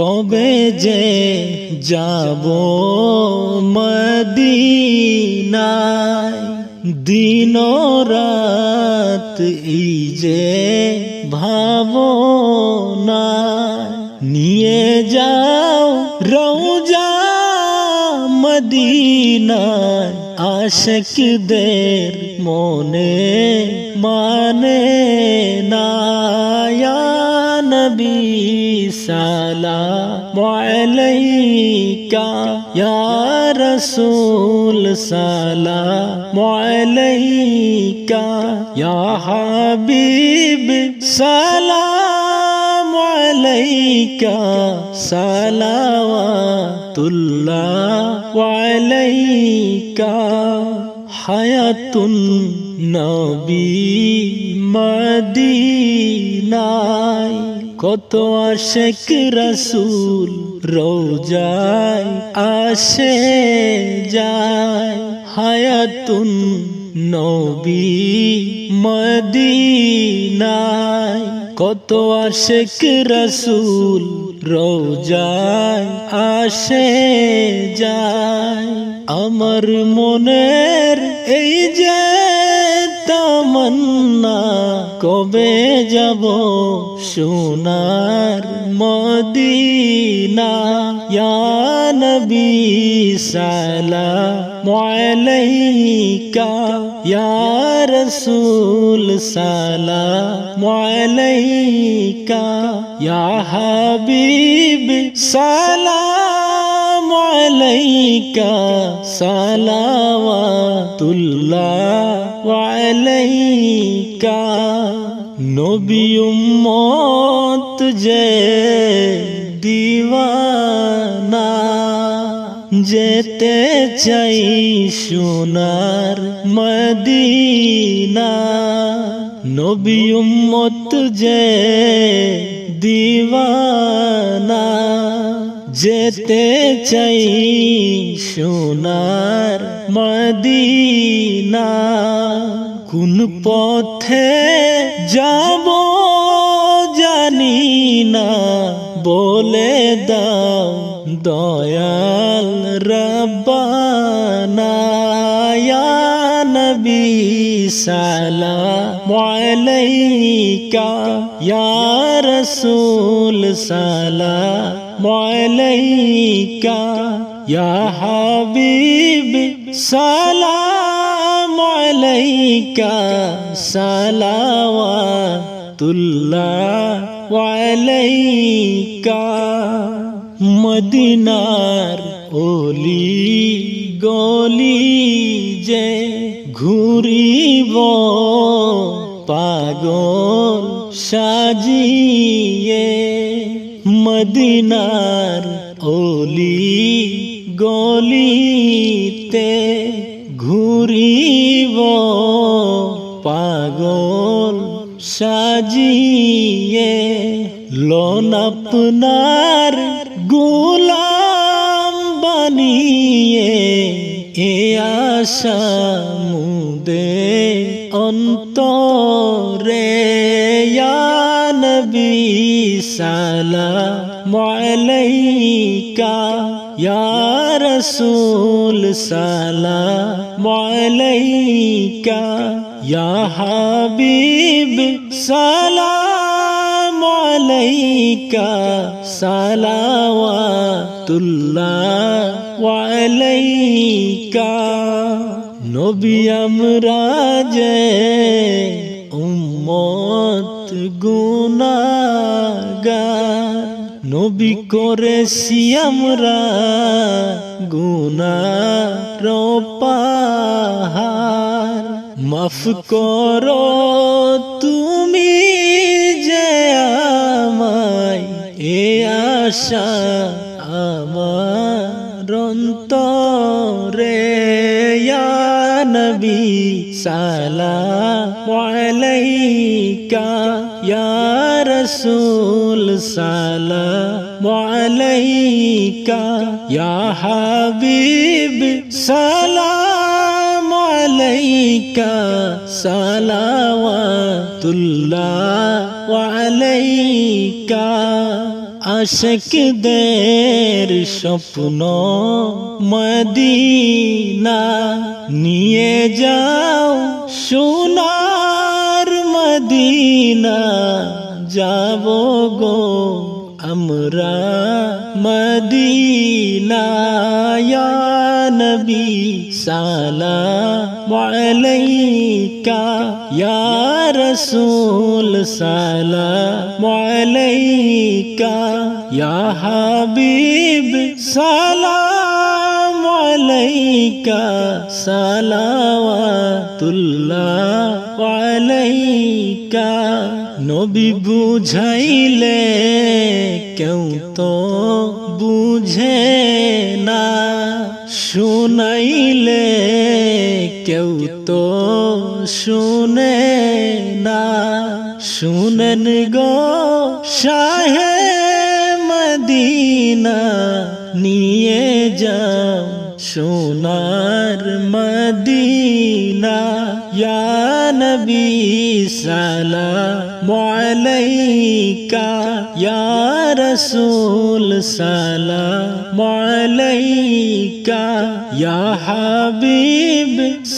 কবে যে যাব মদিনায়? দিন রাত এই যে ভাবনা নিয়ে যাও রৌজা মদিনায়। আশকদের মনে মানে নায়া নবী সালাম আলাইকা ইয়া রাসূল সালাম আলাইকা ইয়া হাবিব সালাম আলাইকা সালাওয়াতুল্লাহ আলাইকা হায়াতুন নবী মদিনায় কত আশেক রসুল রোজায় আসে যায়। হায়াতুন নবী মদিনায় কত আশেক রসুল রোজায় আসে যায়। আমার মনের এই যে তামন্না, কবে যাব সোনার মদিনা? ইয়া নবী সালাম আলাইকা, ইয়া রাসূল সালাম আলাইকা, ইয়া হাবিব সালাম আলাইকা, সালাওয়াতুল্লাহ। আলাইকা নবী উম্মত যে দিওয়ানা যেতে চাই সোনার মদিনা। নবী উম্মত যে দিওয়ানা যেতে চাই সোনার মদিনা। কোন পথে যাব জানি না, বলে দাও দয়াল রব্বানা। নবী সালাম আলাইকা, ইয়া রাসূল সালাম। আলাইকা ইয়া হাবিব সালাম আলাইকা সালাওয়াতুল্লাহ আলাইকা। মদিনার ওলি গলি যে ঘুরিব পাগল সাজিয়ে মদিনার ওলি গলিতে ঘুরিব পাগল সাজিয়ে লোন আপনার গোলাম বানিয়ে এ আশা মুদে অন্তরে সালাম আলাইকা ইয়া রাসূল সালাম আলাইকা ইয়া হাবিব সালাম আলাইকা সালাওয়াতুল্লাহ আলাইকা নবী আমরা যে উম্মত গুনাগার নবী করেছি আমরা গুনার পাহাড়। মাফ করো তুমি যে আমায় এ আশা আমার অন্তরে। নবী সালাম আলাইকা। রাসূল সালাম আলাইকা, ইয়া হাবিব সালাম আলাইকা, সালাওয়াতুল্লাহ আলাইকা। আশেকদের স্বপ্ন মদিনা নিয়ে যাও সোনার মদিনা যাব গো আমরা মদিনা নবী সালাম আলাইকা ইয়া রাসূল সালাম আলাইকা ইয়া হাবিব সালাম আলাইকা সালাওয়াতুল্লাহ আলাইকা। নবী বুঝাইলে কেউ তো বুঝে না। শুনাইলে কেউ তো শুনে না। শুনেন গো শাহে মদিনা, নিয়ে যাও সোনার মদিনা, ইয়া নবী সালাম আলাইকা, ইয়া রাসূল সালাম আলাইকা, ইয়া হাবিব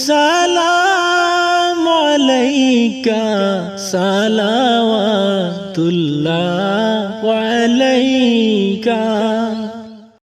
সালাম আলাইকা, সালাওয়াতুল্লাহ আলাইকা।